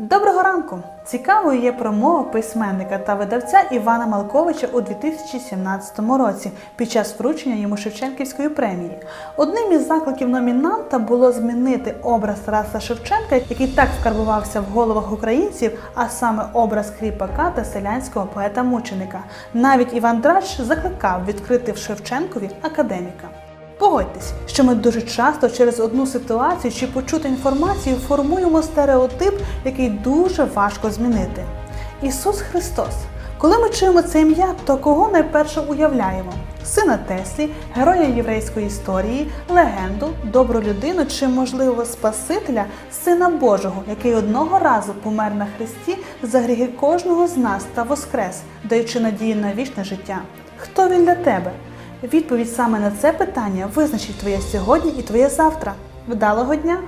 Доброго ранку! Цікавою є промова письменника та видавця Івана Малковича у 2017 році під час вручення йому Шевченківської премії. Одним із закликів номінанта було змінити образ Тараса Шевченка, який так вкарбувався в головах українців, а саме образ кріпака та селянського поета-мученика. Навіть Іван Драч закликав відкрити в Шевченкові академіка. Погодьтесь, що ми дуже часто через одну ситуацію чи почуту інформацію формуємо стереотип, який дуже важко змінити. Ісус Христос. Коли ми чуємо це ім'я, то кого найперше уявляємо? Сина Теслі, героя єврейської історії, легенду, добру людину чи, можливо, Спасителя, Сина Божого, який одного разу помер на Христі за гріхи кожного з нас та воскрес, даючи надію на вічне життя. Хто він для тебе? Відповідь саме на це питання визначить твоє сьогодні і твоє завтра. Вдалого дня!